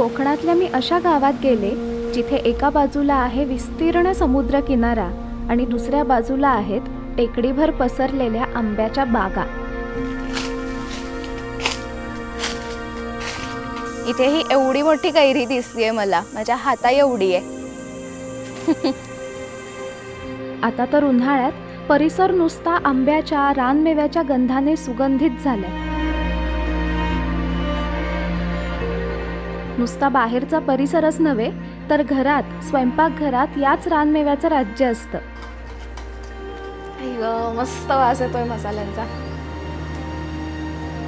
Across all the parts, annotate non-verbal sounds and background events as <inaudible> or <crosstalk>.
कोकणातल्या मी अशा गावात गेले जिथे एका बाजूला आहे विस्तीर्ण समुद्र किनारा आणि दुसऱ्या बाजूला आहेत टेकडीभर पसरलेल्या आंब्याच्या बागा. इथे ही एवढी मोठी कैरी दिसतीये मला. माझ्या हाता एवढी आहे <laughs> आता तर उन्हाळ्यात परिसर नुसता आंब्याच्या रानमेव्याच्या गंधाने सुगंधित झालाय. नुसता बाहेरचा परिसरच नव्हे तर घरात स्वयंपाकघरात याच रानमेव्याचं राज्य असतं. मस्त वास येतोय मसाल्यांचा.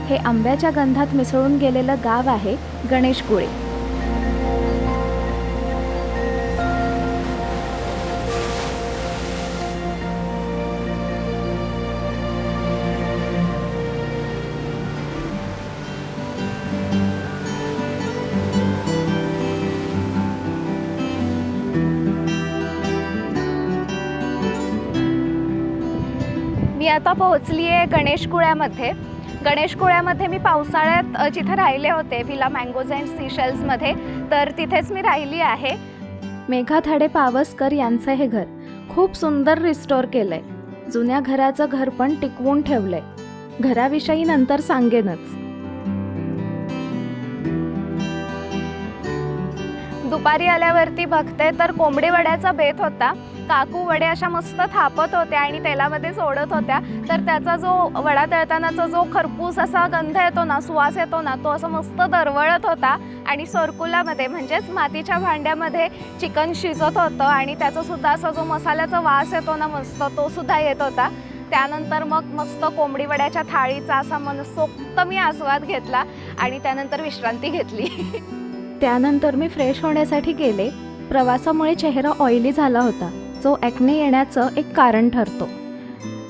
हे आंब्याच्या गंधात मिसळून गेलेलं गाव आहे गणेशगुळे. मी आता पोहोचली आहे गणेशकुळ्यामध्ये गणेशकुळ्यामध्ये मी पावसाळ्यात जिथे राहिले होते विला मँगोज अँड सीशेल्समध्ये तर तिथेच मी राहिली आहे. मेघा थाडे पावसकर यांचं हे घर खूप सुंदर रिस्टोर केलंय. जुन्या घराचं घर पण टिकवून ठेवलंय. घराविषयी नंतर सांगेनच. दुपारी आल्यावरती बघते तर कोंबडी वड्याचा बेत होता. काकू वडे अशा मस्त थापत होत्या आणि तेलामध्ये सोडत होत्या. तर त्याचा जो वडा तळतानाचा जो खरपूस असा गंध येतो ना सुवास येतो ना तो असा मस्त दरवळत होता. आणि सरकुलामध्ये म्हणजेच मातीच्या भांड्यामध्ये चिकन शिजत होतं आणि त्याचासुद्धा असा जो मसाल्याचा वास येतो ना मस्त तोसुद्धा येत होता. त्यानंतर मग मस्त कोंबडी वड्याच्या थाळीचा असा मनसोक्त मी आस्वाद घेतला आणि त्यानंतर विश्रांती घेतली. त्यानंतर मी फ्रेश होण्यासाठी गेले. प्रवासामुळे चेहरा ऑइली झाला होता. जो ॲक्ने येण्याचं एक कारण ठरतो.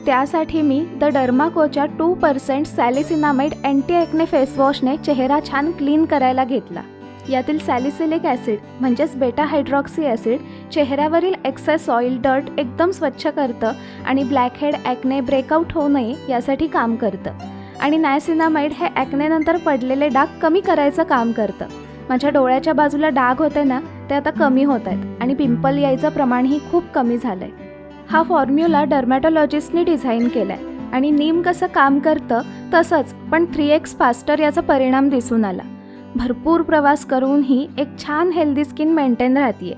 त्यासाठी मी द डर्माकोच्या टू पर्सेंट सॅलिसिनामाइड अँटी ॲक्ने फेसवॉशने चेहरा छान क्लीन करायला घेतला. यातील सॅलिसिलिक ॲसिड म्हणजेच बेटा हायड्रॉक्सी ॲसिड चेहऱ्यावरील एक्सेस ऑइल डर्ट एकदम स्वच्छ करतं आणि ब्लॅकहेड ॲक्ने ब्रेकआउट होऊ नये यासाठी काम करतं. आणि नायसिनामाइड हे ॲक्नेनंतर पडलेले डाग कमी करायचं काम करतं. माझ्या डोळ्याच्या बाजूला डाग होते ना ते आता कमी होत आहेत आणि पिंपल यायचं प्रमाणही खूप कमी झालं आहे हा फॉर्म्युला डर्मॅटॉलॉजिस्टने डिझाईन केलाय आणि नीम कसं काम करतं तसंच पण थ्री एक्स फास्टर याचा परिणाम दिसून आला. भरपूर प्रवास करूनही एक छान हेल्दी स्किन मेंटेन राहतीये.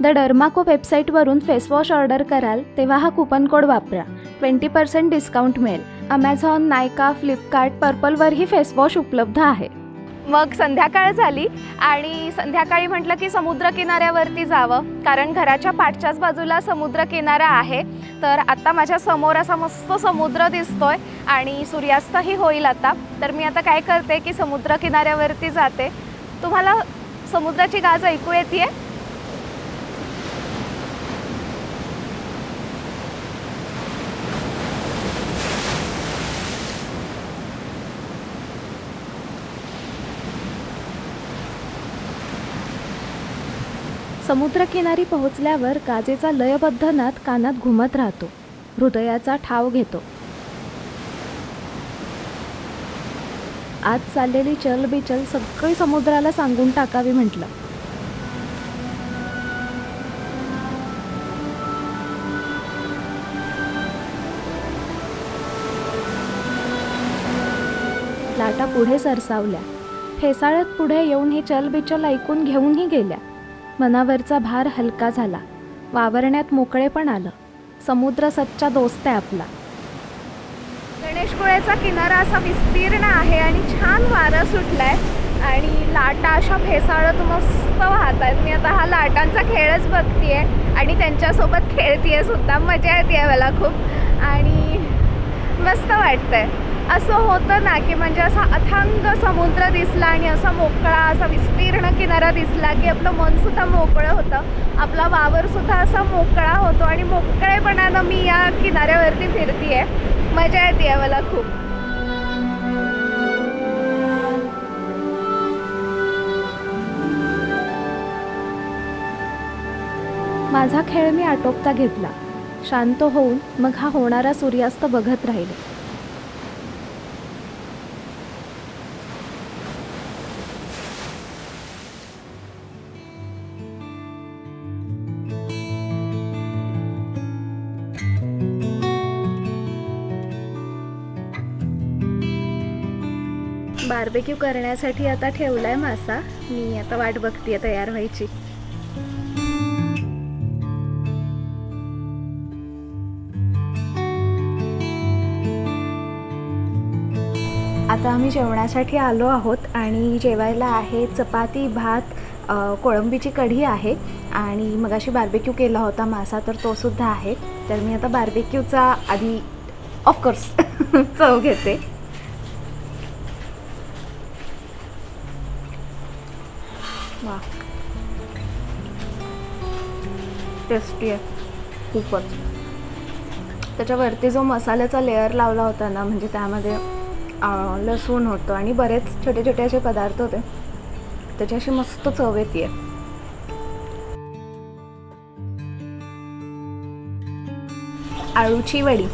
द डर्माको वेबसाईटवरून फेसवॉश ऑर्डर कराल तेव्हा हा कुपन कोड वापरा. ट्वेंटी पर्सेंट डिस्काउंट मिळेल. अमेझॉन नायका फ्लिपकार्ट पर्पलवरही फेसवॉश उपलब्ध आहे. मग संध्याकाळ झाली आणि संध्याकाळी म्हटलं की समुद्र किनाऱ्यावरती जावं कारण घराच्या पाठच्याच बाजूला समुद्र किनारा आहे. तर आत्ता माझ्यासमोर असा मस्त समुद्र दिसतोय आणि सूर्यास्तही होईल आता. तर मी आता काय करते की समुद्र किनाऱ्यावरती जाते. तुम्हाला समुद्राची गाज ऐकू येते समुद्रकिनारी पोहोचल्यावर गाजेचा लयबद्ध नाद कानात घुमत राहतो. हृदयाचा ठाव घेतो. आज चाललेली चलबिचल सगळी समुद्राला सांगून टाकावी म्हटलं. लाटा पुढे सरसावल्या. ठेसाळत पुढे येऊन ही चलबिचल ऐकून घेऊनही गेल्या. मनावरचा भार हलका झाला. वावरण्यात मोकळे पण आलं. समुद्र सच्चा दोस्त आहे आपला. गणेशगुळेचा किनारा असा विस्तीर्ण आहे आणि छान वारं सुटलाय. आणि लाटा अशा फेसाळत मस्त वाहत आहेत मी आता हा लाटांचा खेळच बघतीये आणि त्यांच्यासोबत खेळतीये सुद्धा. मजा येते मला खूप. आणि मस्त वाटतंय. असं होतं ना की म्हणजे असा अथांग समुद्र दिसला आणि असा मोकळा असा विस्तीर्ण किनारा दिसला की आपलं मनसुद्धा मोकळं होतं. आपला वावरसुद्धा असा मोकळा होतो आणि मोकळेपणानं मी या किनाऱ्यावरती फिरतीये. मजा येते मला खूप. माझा खेळ मी आटोपता घेतला. शांत होऊन मग हा होणारा सूर्यास्त बघत राहिले. बार्बेक्यू करण्यासाठी आता ठेवलाय मासा. मी आता वाट बघतीये तयार व्हायची. आता आम्ही जेवणासाठी आलो आहोत आणि जेवायला आहे चपाती भात कोळंबीची कढी आहे आणि मगाशी बार्बेक्यू केला होता मासा तर तो सुद्धा आहे. तर मी आता बार्बेक्यूचा आधी ऑफकोर्स <laughs> चव घेते. टेस्टी आहे. खूपच. त्याच्यावरती जो मसाल्याचा लेअर लावला होता ना म्हणजे त्यामध्ये लसूण होतं आणि बरेच छोटे छोटे असे पदार्थ होते. त्याच्याशी अशी मस्त चव येते आळूची वडी.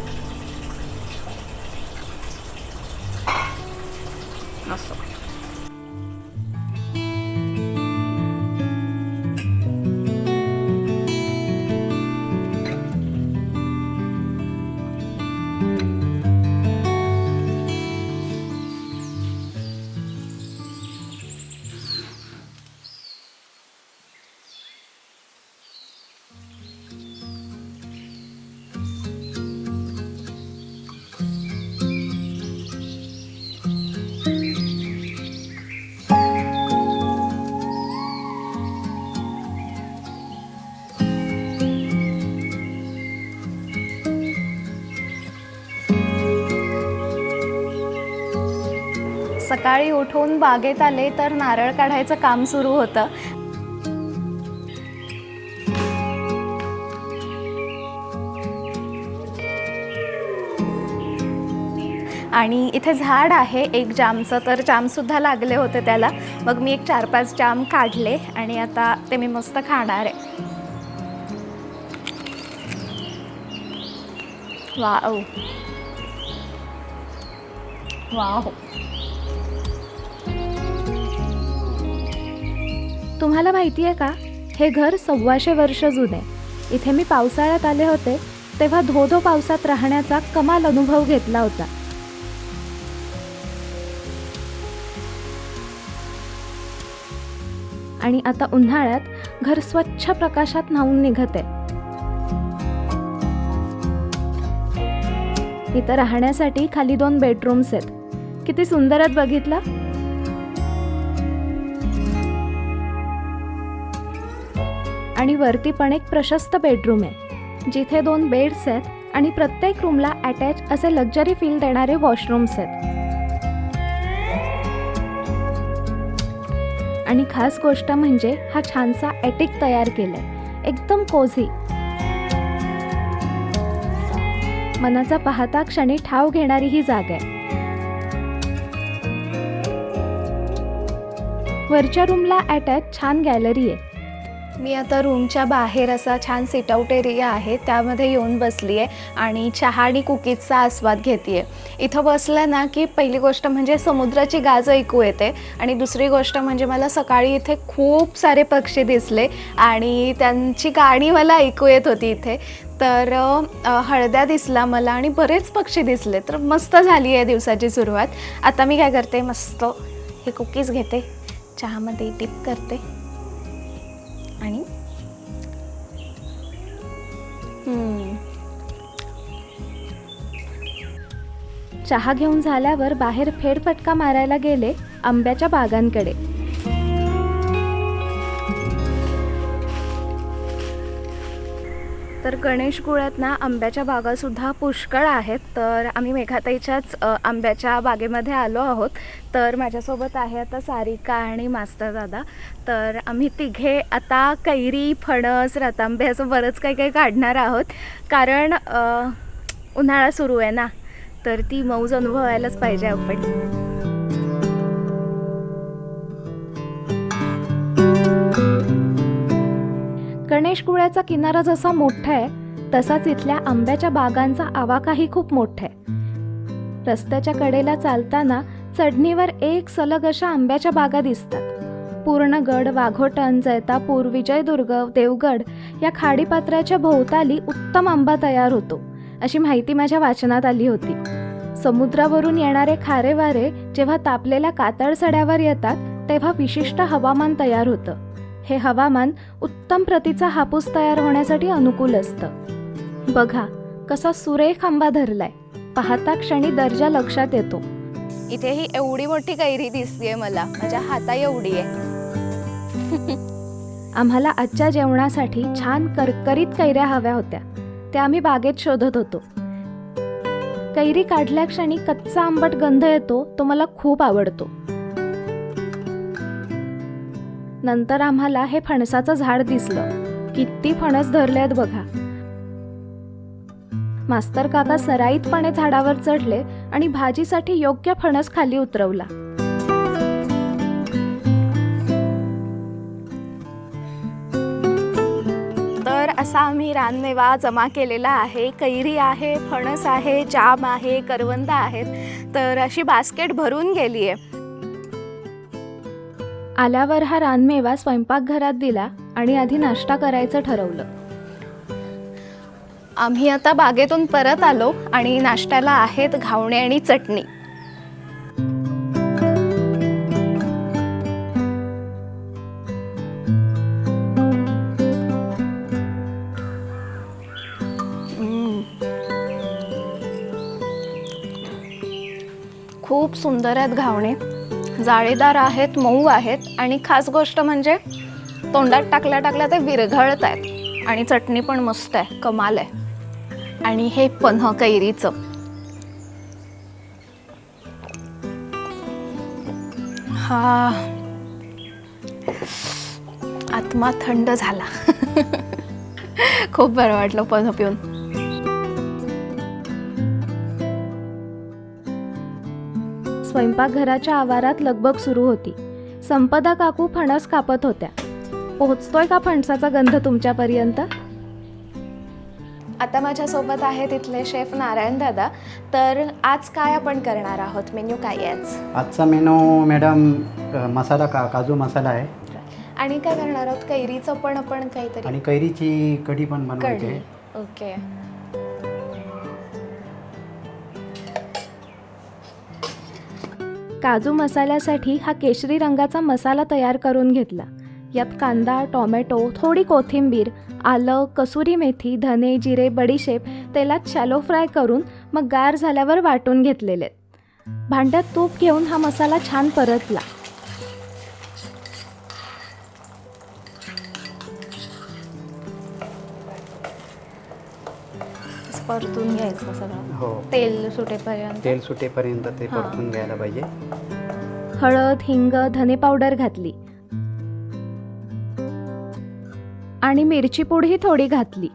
सकाळी उठून बागेत आले तर नारळ काढायचं काम सुरू होतं. आणि इथे झाड आहे एक जामचं तर जामसुद्धा लागले होते त्याला. मग मी एक चार पाच जाम काढले आणि आता ते मी मस्त खाणार आहे. वाव. वाव. तुम्हाला माहिती आहे का? हे घर सव्वाशे वर्ष जुने. इथे मी पावसाळ्यात आले होते तेव्हा धो धो पावसात राहण्याचा कमाल अनुभव घेतला होता. आणि आता उन्हाळ्यात घर स्वच्छ प्रकाशात न्हावून निघते. इथं राहण्यासाठी खाली दोन बेडरूम्स आहेत. किती सुंदर आहेत बघितलं? आणि वरती पण एक प्रशस्त बेडरूम आहे. जिथे दोन बेड्स आहेत आणि प्रत्येक रूमला अटॅच असे लक्झरी फील देणारे वॉशरूम्स आहेत. आणि खास गोष्ट म्हणजे हा छानसा ॲटिक तयार केलाय. एकदम कोझी मनाचा पाहता क्षणी ठाव घेणारी ही जागा आहे. वरच्या रूमला अटॅच छान गॅलरी आहे. मी आता रूमच्या बाहेर असा छान सिटआउट एरिया आहे त्यामध्ये येऊन बसली आहे आणि चहा आणि कुकीजचा आस्वाद घेते इथं बसलं ना की पहिली गोष्ट म्हणजे समुद्राची गाज ऐकू येते आणि दुसरी गोष्ट म्हणजे मला सकाळी इथे खूप सारे पक्षी दिसले आणि त्यांची गाणी मला ऐकू येत होती इथे. तर हळद्या दिसला मला आणि बरेच पक्षी दिसले. तर मस्त झाली आहे दिवसाची सुरुवात. आता मी काय करते? मस्त हे कुकीज घेते. चहामध्ये डिप करते. आणि चहा घेऊन झाल्यावर बाहेर फेरफटका मारायला गेले आंब्याच्या बागांकडे. तर गणेश गुळात ना आंब्याच्या बागासुद्धा पुष्कळ आहेत. तर आम्ही मेघाताईच्याच आंब्याच्या बागेमध्ये आलो आहोत. तर माझ्यासोबत आहे आता सारिका आणि मास्तर दादा. तर आम्ही तिघे आता कैरी फणस रतांबे असं बरंच काही काही काढणार आहोत. कारण उन्हाळा सुरू आहे ना तर ती मौज अनुभवायलाच पाहिजे आपण. गणेशकुळ्याचा किनारा जसा मोठा आहे तसाच इथल्या आंब्याच्या बागांचा आवाकाही खूप मोठा आहे. रस्त्याच्या कडेला चालताना चढणीवर एक सलग अशा आंब्याच्या बागा दिसतात. पूर्णगड वाघोटन जैतापूर विजयदुर्ग देवगड या खाडीपात्राच्या भोवताली उत्तम आंबा तयार होतो अशी माहिती माझ्या वाचनात आली होती. समुद्रावरून येणारे खारे वारे जेव्हा तापलेल्या कातळ सड्यावर येतात तेव्हा विशिष्ट हवामान तयार होतं. हे हवामान उत्तम प्रतीचा हापूस तयार होण्यासाठी अनुकूल असतं. बघा कसा सुरेख आंबा धरलाय. पाहता क्षणी दर्जा लक्षात येतो. इथे ही एवढी मोठी कैरी दिसतीये मला. माझ्या हाता एवढी आहे <laughs> आम्हाला आजच्या जेवणासाठी छान करकरीत कैऱ्या हव्या होत्या. त्या आम्ही बागेत शोधत होतो. कैरी काढल्या क्षणी कच्चा आंबट गंध येतो तो मला खूप आवडतो. नंतर आम्हाला हे फणसाचं झाड दिसलं. किती फणस धरले आहेत बघा. मास्तर काका सराईतपणे झाडावर चढले आणि भाजीसाठी योग्य फणस खाली उतरवला. तर असा आम्ही रानमेवा जमा केलेला आहे. कैरी आहे फणस आहे जाम आहे करवंद आहेत. तर अशी बास्केट भरून गेली आहे आल्यावर हा रानमेवा स्वयंपाकघरात दिला आणि आधी नाश्ता करायचं ठरवलं. आम्ही आता बागेतून परत आलो आणि नाश्त्याला आहेत घावणे आणि चटणी. खूप सुंदर आहेत घावणे. जाळीदार आहेत मऊ आहेत आणि खास गोष्ट म्हणजे तोंडात टाकल्या टाकल्या ते विरघळत आहेत आणि चटणी पण मस्त आहे कमाल आहे. आणि हे पन्ह कैरीचं हा. आत्मा थंड झाला. <laughs> खूप बरं वाटलं पन्ह पिऊन. स्वयंपाकघराच्या आवारात लगबग सुरू होती. संपदा काकू फणस कापत होत्या. पोहोचतोय का फणसाचा गंध तुमच्यापर्यंत? आता माझ्यासोबत आहे तिथले शेफ नारायण दादा. तर आज काय आपण करणार आहोत? मेन्यू काय आहे आज? आजचा मेनू मॅडम मसाला का काजू मसाला आहे. आणि काय करणार आहोत? कैरीचं पण आपण काहीतरी आणि कैरीची कढी पण बनवायची आहे. ओके. काजू मसाल्यासाठी हा केशरी रंगाचा मसाला तयार करून घेतला यात कांदा टोमॅटो थोडी कोथिंबीर आलं कसुरी मेथी धने जिरे बडीशेप तेलात शॅलो फ्राय करून मग गार झाल्यावर वाटून घेतलेले आहेत. भांड्यात तूप घेऊन हा मसाला छान परतला परतून घ्यायचं सगळं. हो. तेल सुटेपर्यंत. तेल सुटेपर्यंत ते हां. परतून घ्यायला पाहिजे. हळद हिंग धने पावडर घातली. आणि मिरची पूडही थोडी घातली.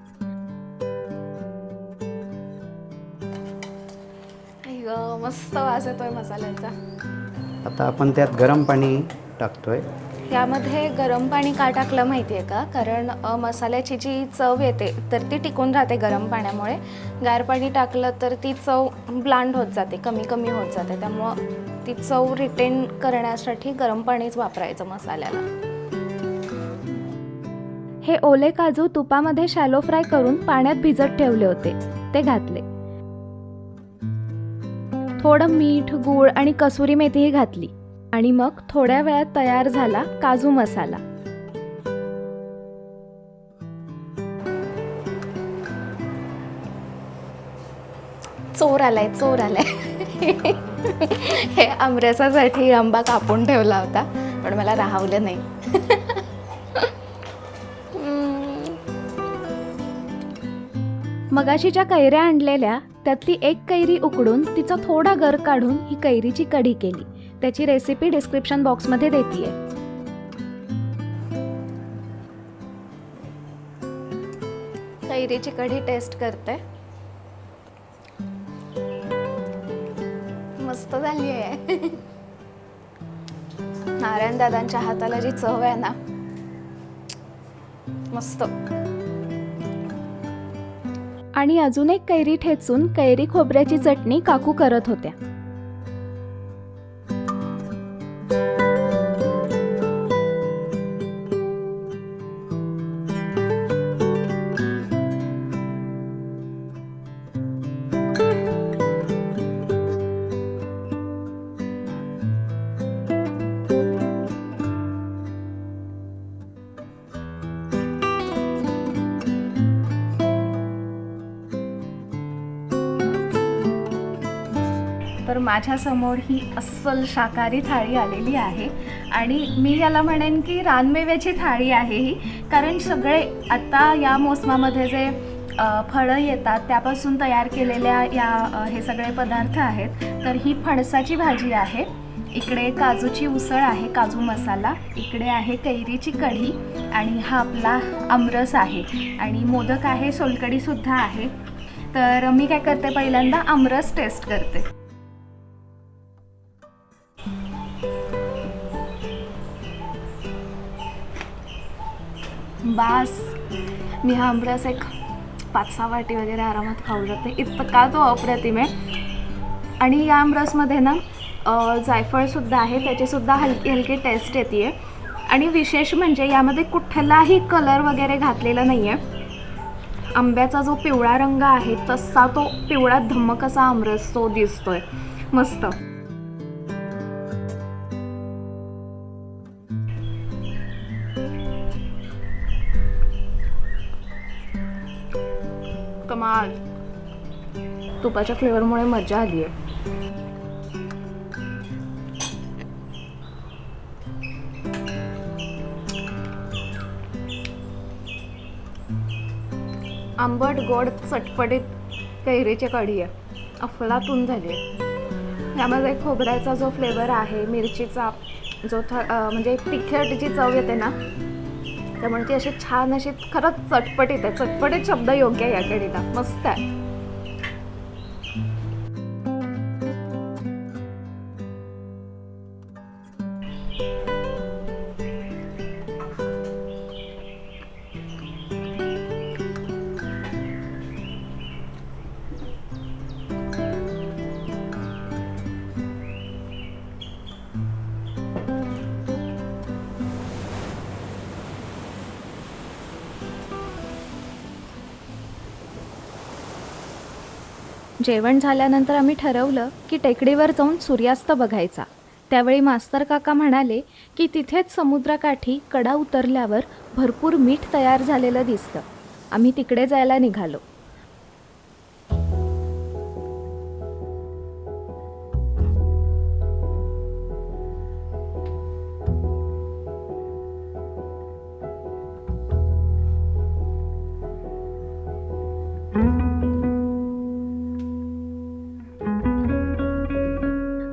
आई गं, मस्त वास येतोय मसाल्यांचा. आता आपण त्यात गरम पाणी टाकतोय. यामध्ये गरम पाणी का टाकलं माहिती आहे का? कारण अ, मसाल्याची जी चव येते तर ती टिकून राहते गरम पाण्यामुळे. गार पाणी टाकलं तर ती चव ब्लांड होत जाते कमी कमी होत जाते. त्यामुळं ती चव रिटेन करण्यासाठी गरम पाणीच वापरायचं मसाल्याला. हे ओले काजू तुपामध्ये शॅलो फ्राय करून पाण्यात भिजत ठेवले होते. ते घातले. थोडं मीठ गूळ आणि कसुरी मेथीही घातली. आणि मग थोड्या वेळात तयार झाला काजू मसाला. चोर आलाय चोर आलाय. हे आमरसासाठी आंबा कापून ठेवला होता पण मला राहवलं नाही. हम्म. मगाशी ज्या कैऱ्या आणलेल्या त्यातली एक कैरी उकडून तिचा थोडा गर काढून ही कैरीची कढी केली. त्याची रेसिपी डिस्क्रिप्शन बॉक्समध्ये देतीये. कैरीची कढी टेस्ट करते. मस्त झाली आहे नारायण दादांच्या हाताला जी चव आहे ना मस्त. आणि अजून एक कैरी ठेचून कैरी खोबऱ्याची चटणी काकू करत होत्या. माझ्यासमोर ही अस्सल शाकाहारी थाळी आलेली आहे. आणि मी याला म्हणेन की रानमेव्याची थाळी आहे ही. कारण सगळे आता या मोसमामध्ये जे फळं येतात त्यापासून तयार केलेल्या या हे सगळे पदार्थ आहेत. तर ही फणसाची भाजी आहे. इकडे काजूची उसळ आहे काजू मसाला. इकडे आहे कैरीची कढी. आणि हा आपला आमरस आहे. आणि मोदक आहे सोलकढीसुद्धा आहे. तर मी काय करते पहिल्यांदा आमरस टेस्ट करते. बास. मी हा आमरस एक पाच सहा वाटी वगैरे आरामात खाऊ शकते. इतका तो अप्रतिम आहे? आणि या आमरसमध्ये ना जायफळसुद्धा आहे. त्याचीसुद्धा हलकी हलकी टेस्ट येते आहे आणि विशेष म्हणजे यामध्ये कुठलाही कलर वगैरे घातलेला नाही आहे आंब्याचा जो पिवळा रंग आहे तसा तो पिवळा धम्मक असा आमरस तो दिसतोय. मस्त. कमाल. तुपाच्या फ्लेवरमुळे मजा आली आहे आंबट गोड चटपटीत कैरीची कढी आहे. अफलातून झाली आहे यामध्ये खोबऱ्याचा जो फ्लेवर आहे मिरचीचा जो थ म्हणजे तिखट जी चव येते ना त्यामुळे ती अशी छान अशी खरंच चटपटीत आहे. चटपटीत शब्द योग्य आहे या मस्त आहे. जेवण झाल्यानंतर आम्ही ठरवलं की टेकडीवर जाऊन सूर्यास्त बघायचा. त्यावेळी मास्तर काका म्हणाले की तिथेच समुद्रकाठी कडा उतरल्यावर भरपूर मीठ तयार झालेलं दिसतं. आम्ही तिकडे जायला निघालो.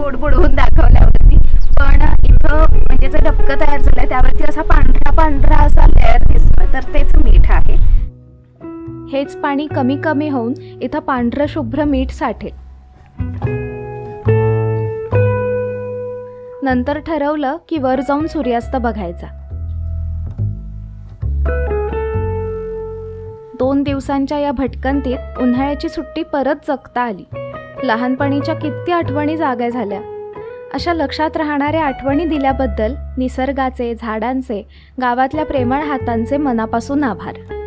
दिसणार बुडवून दाखवल्यावरती. पण इथं म्हणजे जे डबकं तयार झालंय त्यावरती असा पांढरा पांढरा असा लेअर दिसतोय. तर तेच मीठ आहे. हेच पाणी कमी कमी होऊन इथं पांढरं शुभ्र मीठ साठेल. नंतर ठरवलं की वर जाऊन सूर्यास्त बघायचा. दोन दिवसांच्या या भटकंतीत उन्हाळ्याची सुट्टी परत जगता आली. लहानपणीच्या किती आठवणी जाग्या झाल्या. अशा लक्षात राहणाऱ्या आठवणी दिल्याबद्दल निसर्गाचे झाडांचे गावातल्या प्रेमळ हातांचे मनापासून आभार.